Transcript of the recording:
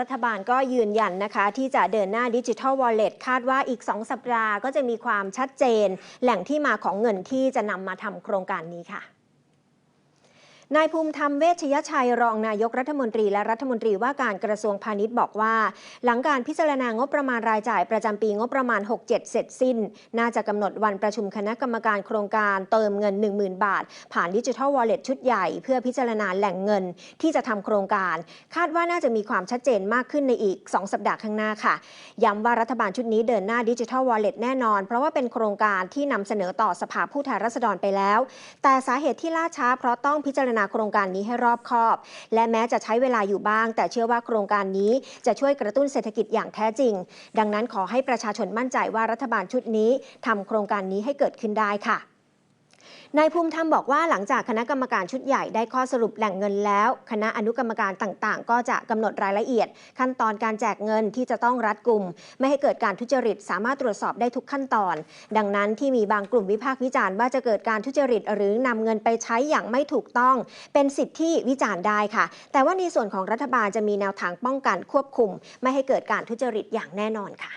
รัฐบาลก็ยืนยันนะคะที่จะเดินหน้าดิจิทัลวอลเล็ตคาดว่าอีก 2 สัปดาห์ก็จะมีความชัดเจน แหล่งที่มาของเงินที่จะนำมาทำโครงการนี้ค่ะ นายภูมิธรรมเวชยชัยรองนายกรัฐมนตรีและรัฐมนตรีว่าการกระทรวงพาณิชย์บอกว่า หลังการพิจารณางบประมาณรายจ่ายประจำปีงบประมาณ 67 เสร็จสิ้น น่าจะกำหนดวันประชุมคณะกรรมการโครงการเติมเงิน 10,000 บาท ผ่านดิจิทัลวอลเล็ตชุดใหญ่ เพื่อพิจารณาแหล่งเงินที่จะทำโครงการ คาดว่าน่าจะมีความชัดเจนมากขึ้นในอีก 2 สัปดาห์ข้างหน้าค่ะย้ำว่ารัฐบาลชุดนี้เดินหน้าดิจิทัลวอลเล็ตแน่นอน เพราะว่าเป็นโครงการที่นำเสนอต่อสภาผู้แทนราษฎรไปแล้ว แต่สาเหตุที่ล่าช้าเพราะต้องพิจารณาโครงการนี้ให้รอบคอบ และแม้จะใช้เวลาอยู่บ้าง แต่เชื่อว่าโครงการนี้จะช่วยกระตุ้นเศรษฐกิจอย่างแท้จริง ดังนั้นขอให้ประชาชนมั่นใจว่ารัฐบาลชุดนี้ทำโครงการนี้ให้เกิดขึ้นได้ค่ะ นายภูมิธรรมบอกว่าหลังจากคณะกรรมการชุดใหญ่ได้ข้อสรุปแหล่งเงินแล้ว คณะอนุกรรมการต่างๆ ก็จะกำหนดรายละเอียด ขั้นตอนการแจกเงินที่จะต้องรัดกลุ่ม ไม่ให้เกิดการทุจริต สามารถตรวจสอบได้ทุกขั้นตอน ดังนั้นที่มีบางกลุ่มวิพากษ์วิจารณ์ว่าจะเกิดการทุจริตหรือนำเงินไปใช้อย่างไม่ถูกต้อง เป็นสิทธิที่วิจารณ์ได้ค่ะ แต่ว่าในส่วนของรัฐบาลจะมีแนวทางป้องกันควบคุม ไม่ให้เกิดการทุจริตอย่างแน่นอนค่ะ